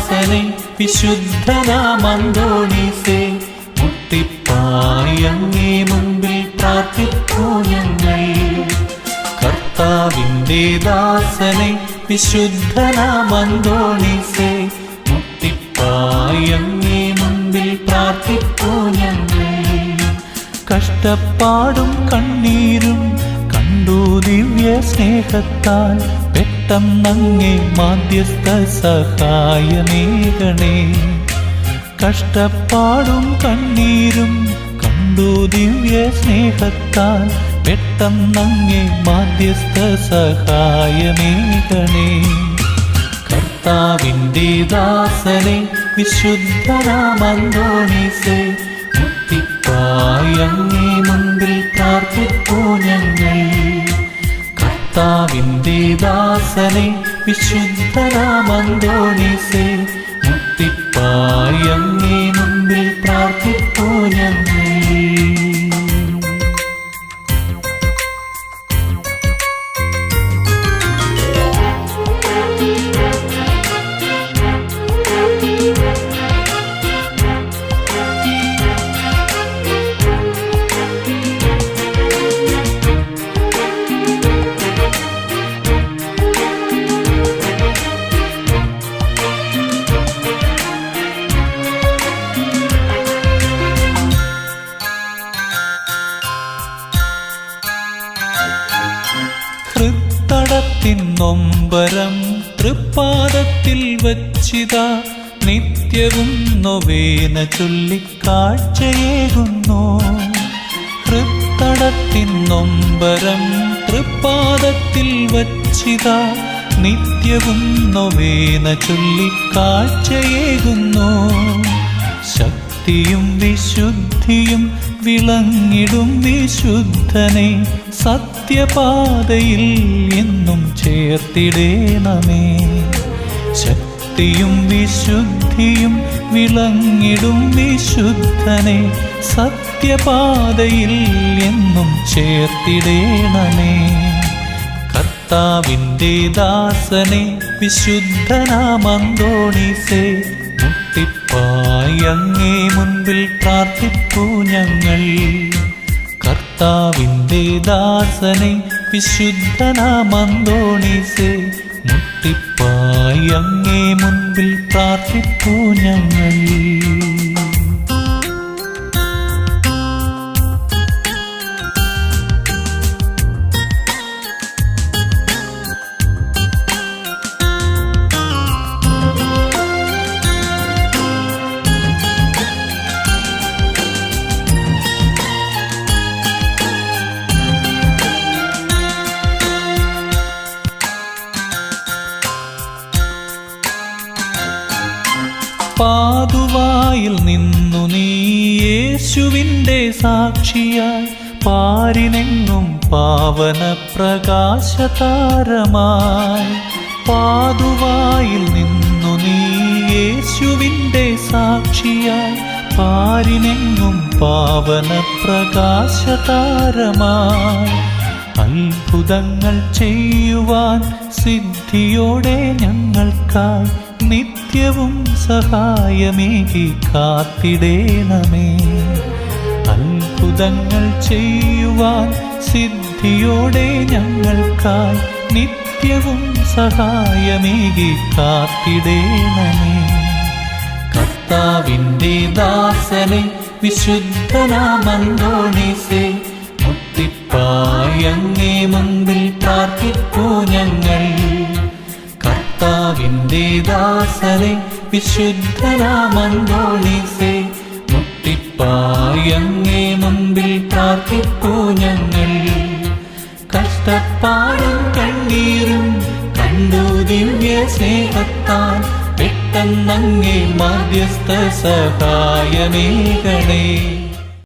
ദാസനെ വിശുദ്ധനാമന്തോണീസേ മുട്ടിപ്പായങ്ങേ മുമ്പിൽ പ്രാർത്ഥിക്കൂ ഞങ്ങൾ. കർത്താവിന്റെ ദാസനെ വിശുദ്ധനാമന്തോണീസേ മുട്ടിപ്പായങ്ങേ മുമ്പിൽ പ്രാർത്ഥിക്കൂ ഞങ്ങൾ. കഷ്ടപ്പാടും കണ്ണീരും കണ്ടു ദിവ്യ സ്നേഹത്താൽ പെട്ടെന്നങ്ങേ മാധ്യസ്ഥ സഹായമേകണേ കഷ്ടപ്പാടും കണ്ണീരും കണ്ടു ദിവ്യ സ്നേഹത്താൽ പെട്ടെന്നങ്ങേ മാധ്യസ്ഥ സഹായമേകണേ കർത്താവിന്റെ ദാസനെ വിശുദ്ധരാമന്തോണീസേ മുത്തിപ്പായി കർത്താവിന്റെ ദാസനെ വിശുദ്ധരാമന്തോണീസേ ഹൃത്തടത്തിൻ നൊമ്പരം തൃപ്പാദത്തിൽ വച്ചിത നിത്യവും നൊവേന ചൊല്ലിക്കാഴ്ചയേകുന്നു. ഹൃത്തടത്തിൻ നൊമ്പരം തൃപ്പാദത്തിൽ വച്ചിത നിത്യവും നൊവേന ചൊല്ലിക്കാഴ്ചയേകുന്നു. ശക്തിയും വിശുദ്ധിയും വിളങ്ങിടും വിശുദ്ധനെ സത്യപാതയിൽ എന്നും ചേർത്തിടേണമേ. ശക്തിയും വിശുദ്ധിയും വിളങ്ങിടും വിശുദ്ധനെ സത്യപാതയിൽ എന്നും ചേർത്തിടേണമേ. കർത്താവിന്റെ ദാസനെ വിശുദ്ധനാമന്തോണീസേ മുട്ടിപ്പായി അങ്ങേ മുൻപിൽ പ്രാർത്ഥിപ്പൂ ഞങ്ങൾ. കർത്താവിന്റെ ദാസനെ വിശുദ്ധനാമന്തോണീസേ മുട്ടിപ്പായി അങ്ങേ മുൻപിൽ പ്രാർത്ഥിപ്പൂ ഞങ്ങൾ. പാതുവായിൽ നിന്നു നീ യേശുവിന്റെ സാക്ഷിയായി പാരിനെങ്ങും പാവന പ്രകാശതാരമായി പാതുവായിൽ നിന്നു നീ യേശുവിന്റെ സാക്ഷിയായി പാരിനെങ്ങും പാവന പ്രകാശതാരമായി അത്ഭുതങ്ങൾ ചെയ്യുവാൻ സിദ്ധിയോടെ ഞങ്ങൾക്കായി നിത്യവും സഹായമേകി കാത്തിടേണമേ. അത്ഭുതങ്ങൾ ചെയ്യുവാൻ സിദ്ധിയോടെ ഞങ്ങൾക്കായി നിത്യവും സഹായമേകി കാത്തിടേണമേ. കർത്താവിന്റെ ദാസനെ വിശുദ്ധനാമന്തോണിസേ മുത്തിപ്പായങ്ങേ മുമ്പിൽ പ്രാർത്ഥിപ്പൂ ഞങ്ങൾ. കർത്താവിന്റെ ദാസനെ വിശുദ്ധനാമന്തോണീസേ മുട്ടിപ്പായങ്ങേ മുമ്പിൽ പ്രാർത്ഥിപ്പൂ ഞങ്ങൾ. കഷ്ടപ്പാടും കണ്ണീരും കണ്ടു ദിവ്യ സ്നേഹത്താൽ പെട്ടെന്നങ്ങേ മാധ്യസ്ഥ സഹായമേകണേ.